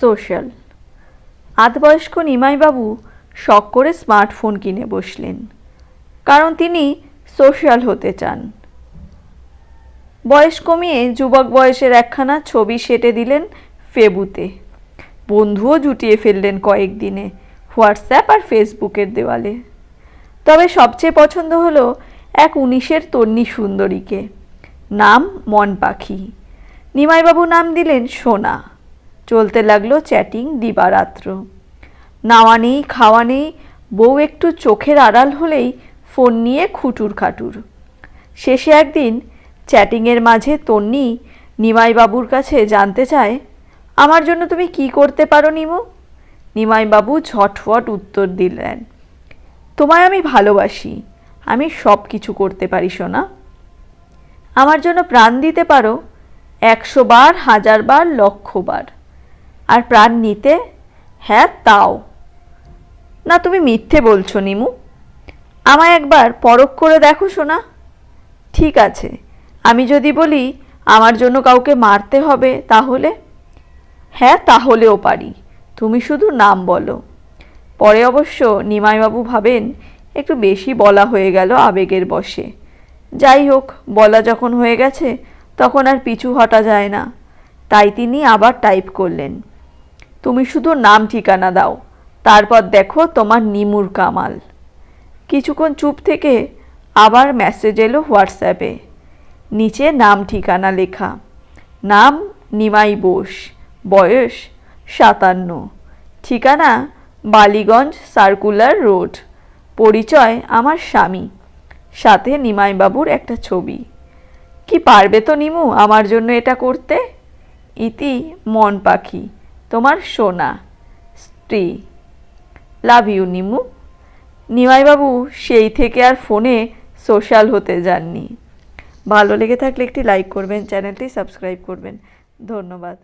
Social. আধবয়স্ক নিমাইবাবু শখ করে smartphone কিনে বসলেন, কারণ তিনি সোশ্যাল হতে চান। বয়স কমিয়ে যুবক বয়সের একখানা ছবি সেটে দিলেন ফেবুতে। বন্ধুও জুটিয়ে ফেললেন কয়েকদিনে হোয়াটসঅ্যাপ আর ফেসবুকের দেওয়ালে। তবে সবচেয়ে পছন্দ হলো এক উনিশের তন্নি সুন্দরীকে। নাম মন পাখি নিমাইবাবু নাম দিলেন সোনা। চলতে লাগল চ্যাটিং দিবারাত্র। নাওয়া নেই, খাওয়া নেই, বউ একটু চোখের আড়াল হলেই ফোন নিয়ে খুটুর খাটুর। শেষে একদিন চ্যাটিংয়ের মাঝে তন্নি নিমাইবাবুর কাছে জানতে চায়, আমার জন্য তুমি কি করতে পারো নিমু? নিমাইবাবু ঝটফট উত্তর দিলেন, তোমায় আমি ভালোবাসি, আমি সব কিছু করতে পারি সোনা। আমার জন্য প্রাণ দিতে পারো, একশো বার, হাজার বার, লক্ষ বার। আর প্রাণ নিতে? হ্যাঁ তাও। না, তুমি মিথ্যে বলছো, নিমু। আমায় একবার পরখ করে দেখো শোনা ঠিক আছে, আমি যদি বলি আমার জন্য কাউকে মারতে হবে, তাহলে? হ্যাঁ তাহলেও পারি। তুমি শুধু নাম বলো। পরে অবশ্য নিমাইবাবু ভাবেন একটু বেশি বলা হয়ে গেল আবেগের বশে। যাই হোক, বলা যখন হয়ে গেছে, তখন আর পিছু হটা যায় না। তাই তিনি আবার টাইপ করলেন। তুমি শুধু নাম ঠিকানা দাও, তারপর দেখো তোমার নিমুর কামাল। কিছুক্ষণ চুপ থেকে আবার মেসেজ এলো হোয়াটসঅ্যাপে নিচে নাম ঠিকানা লেখা। নাম নিমাই বোস, বয়স সাতান্ন। ঠিকানা বালিগঞ্জ সার্কুলার রোড। পরিচয় আমার স্বামী। সাথে নিমাইবাবুর একটা ছবি। কি পারবে তো নিমু আমার জন্য এটা করতে? ইতি মন পাখি। তোমার সোনা, স্ত্রী। লাভ ইউ, নিমু। নিমাইবাবু সেই থেকে আর ফোনে সোশ্যাল হতে যাননি। ভালো লেগে থাকলে একটি লাইক করবেন, চ্যানেলটি সাবস্ক্রাইব করবেন। ধন্যবাদ।